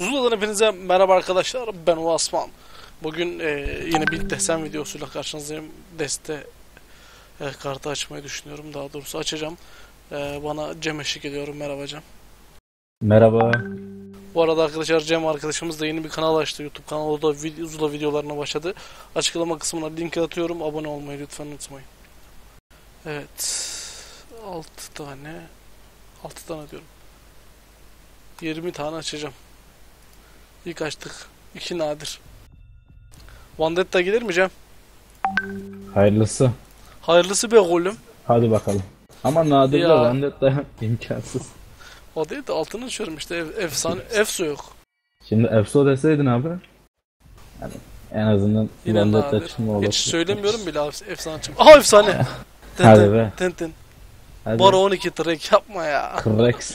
Zula'dan hepinize merhaba arkadaşlar. Ben Osman. Bugün e, yine bir desen videosuyla karşınızdayım. Deste e, kartı açmayı düşünüyorum. Daha doğrusu açacağım. E, bana Cem eşlik ediyorum. Merhaba Cem. Merhaba. Bu arada arkadaşlar Cem arkadaşımız da yeni bir kanal açtı. YouTube kanalı O da Zula videolarına başladı. Açıklama kısmına link atıyorum. Abone olmayı lütfen unutmayın. Evet. 6 tane 6 tane diyorum. 20 tane açacağım. İlk açtık. 2 nadir. Vandetta gelir mi Cem? Hayırlısı. Hayırlısı be oğlum. Hadi bakalım. Ama nadir de Ya. Vendetta imkansız. O değil de altını açıyorum işte. Ef- efsane. Efso yok. Şimdi Efso deseydin abi. Yani en azından Yine Vendetta nadir. çıkma olur. Hiç söylemiyorum bile ef- efsane çıkıyor. Aha efsane. Ten Hadi ten, be. ten ten. Hadi. Baro 12 trek yapma ya. Krex.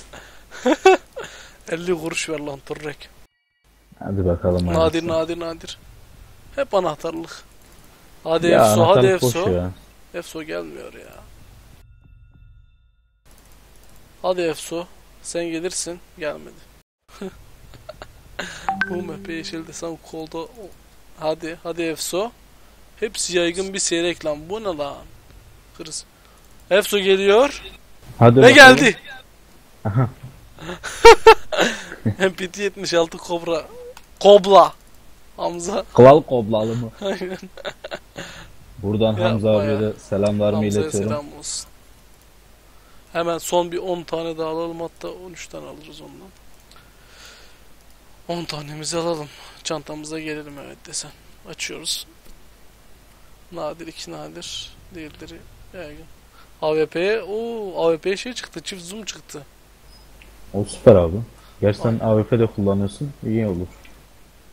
50 kuruş ver lan trek. Hadi bakalım. Nadir hayırlısı. nadir nadir. Hep anahtarlık. Hadi Ya Efso hadi Efso. ya. Efso gelmiyor ya. Hadi Efso. Sen gelirsin. Gelmedi. Bu map yeşildi. Sen kolda... Hadi. Hadi Efso. Hepsi yaygın bir seyrek lan. Bu ne lan? Kırız. Efso geliyor. Hadi Ve bakalım. geldi. Aha. MPT 76 Kobra. Kobla. Hamza. Kral koblalı mı? Aynen. Buradan Yapma Hamza abiye ya. de selamlarımı Hamza'ya iletiyorum. selam olsun. Hemen son bir 10 tane daha alalım hatta 13 tane alırız ondan. 10 tanemizi alalım. Çantamıza gelelim evet desen. Açıyoruz. Nadir iki nadir. Diğerleri yaygın. AWP'ye o AWP'ye şey çıktı. Çift zoom çıktı. O süper abi. Gerçi sen AWP de kullanıyorsun. İyi olur.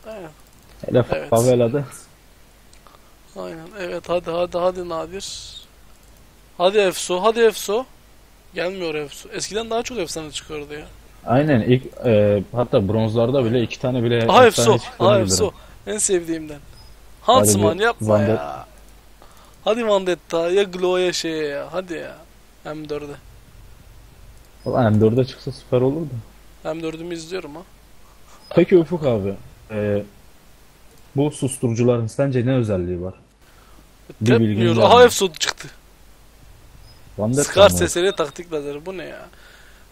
Aynen. Hele Evet. favelada. Aynen. Evet hadi hadi hadi nadir. Hadi Efso. Hadi Efso. Gelmiyor Efso. Eskiden daha çok efsane çıkıyordu ya. Aynen ilk e, hatta bronzlarda bile iki tane bile Aha Efso. Aha. Efso. En sevdiğimden. Huntsman bir yapma Vandet- ya. Hadi Vandetta ya Glow'ya şeye ya. Hadi ya. M4'e. Ulan M4'e çıksa süper olurdu. M4'ümü izliyorum ha. Peki Ufuk abi, e, bu susturucuların sence ne özelliği var? Bir bilgin Tepmiyor. var Aha? Efso çıktı. Scar mı? sesleri taktik lazeri. Bu ne ya?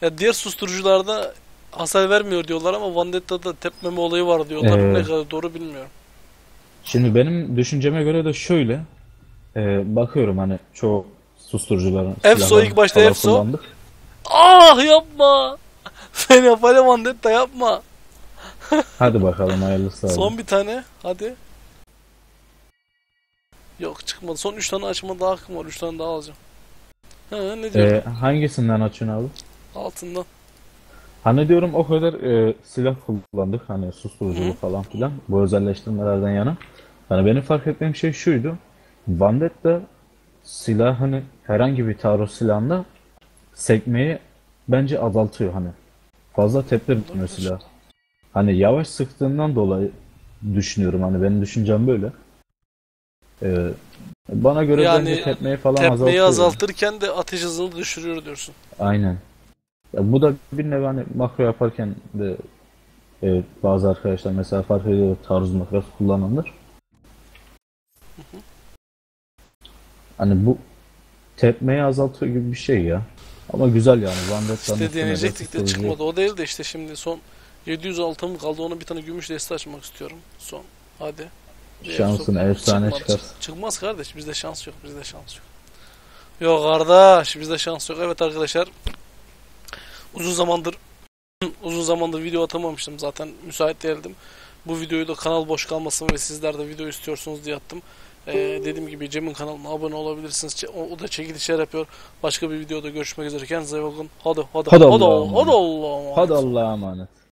Ya diğer susturucularda hasar vermiyor diyorlar ama Vandetta'da tepmeme olayı var diyorlar. Ee, ne kadar doğru bilmiyorum. Şimdi benim düşünceme göre de şöyle, e, bakıyorum hani çoğu susturucuların Efso silahlarını ilk başta falan Efso. kullandık. Ah yapma. Fenafale Vandetta yapma. Hadi bakalım hayırlısı abi. Son bir tane. Hadi. Yok çıkmadı. Son 3 tane açma daha hakkım var. 3 tane daha alacağım. Ha ne diyorsun? E, hangisinden açıyorsun abi? Altından. Hani diyorum o kadar e, silah kullandık hani susturuculu Hı. falan filan bu özelleştirmelerden yana. Hani benim fark ettiğim şey şuydu. Vendetta silah hani herhangi bir taarruz silahında sekmeyi bence azaltıyor hani. Fazla teptirmiyor Olabilir. silah. Hani yavaş sıktığından dolayı düşünüyorum hani benim düşüncem böyle. E, bana göre Yani bence tepmeyi falan Tepmeyi azaltıyor. azaltırken de ateş hızını düşürüyor diyorsun. Aynen. Ya bu da bir nevi hani makro yaparken de e, bazı arkadaşlar mesela fark ediyor taarruz makrosu kullanılır. Hani bu tepmeyi azaltıyor gibi bir şey ya. Ama güzel yani. Vandetta'nın İşte deneyecektik de çıkmadı. O değil de işte şimdi son 700 altın kaldı. Ona bir tane gümüş deste açmak istiyorum. Son. Hadi. Şansın efsane çıkmadı. çıkar. Çık- Çıkmaz kardeş. Bizde şans yok. Bizde şans yok. Yok kardeş. Bizde şans yok. Evet arkadaşlar. Uzun zamandır uzun zamandır video atamamıştım. Zaten müsait değildim. Bu videoyu da kanal boş kalmasın ve sizler de video istiyorsunuz diye attım. Ee, dediğim gibi Cem'in kanalına abone olabilirsiniz. O, o da çekilişler yapıyor. Başka bir videoda görüşmek üzere. Kendinize iyi bakın. Hadi hadi Hadi hadi hadi. Allah'a emanet. Hadi Allah'a emanet.